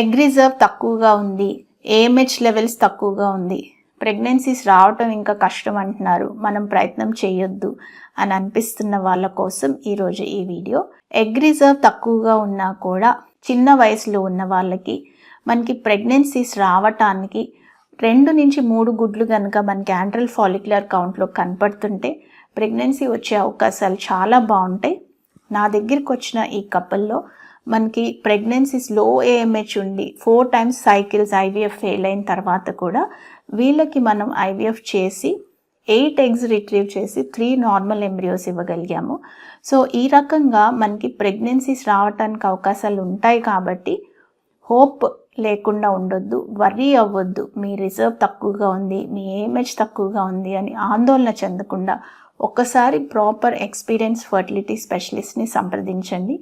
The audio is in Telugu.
ఎగ్ రిజర్వ్ తక్కువగా ఉంది. ఏఎంహెచ్ లెవెల్స్ తక్కువగా ఉంది. ప్రెగ్నెన్సీస్ రావటం ఇంకా కష్టం అంటున్నారు. మనం ప్రయత్నం చేయొద్దు అని అనిపిస్తున్న వాళ్ళ కోసం ఈరోజు ఈ వీడియో. ఎగ్ రిజర్వ్ తక్కువగా ఉన్నా కూడా చిన్న వయసులో ఉన్న వాళ్ళకి మనకి ప్రెగ్నెన్సీస్ రావటానికి రెండు నుంచి మూడు గుడ్లు కనుక మనకి యాంట్రల్ ఫాలిక్యులర్ కౌంట్లో కనపడుతుంటే ప్రెగ్నెన్సీ వచ్చే అవకాశాలు చాలా బాగుంటాయి. నా దగ్గరికి వచ్చిన ఈ కపుల్లో మనకి ప్రెగ్నెన్సీస్లో ఏఎంహెచ్ ఉండి four times cycles IVF fail అయిన తర్వాత కూడా వీళ్ళకి మనం ఐవీఎఫ్ చేసి ఎయిట్ ఎగ్స్ రిట్రీవ్ చేసి త్రీ నార్మల్ ఎంబ్రియోస్ ఇవ్వగలిగాము. సో ఈ రకంగా మనకి ప్రెగ్నెన్సీస్ రావటానికి అవకాశాలు ఉంటాయి కాబట్టి హోప్ లేకుండా ఉండొద్దు వర్రీ అవ్వద్దు. మీ రిజర్వ్ తక్కువగా ఉంది మీ ఏమేజ్ తక్కువగా ఉంది అని ఆందోళన చెందకుండా ఒక్కసారి ప్రాపర్ ఎక్స్పీరియన్స్ ఫర్టిలిటీ స్పెషలిస్ట్ని సంప్రదించండి.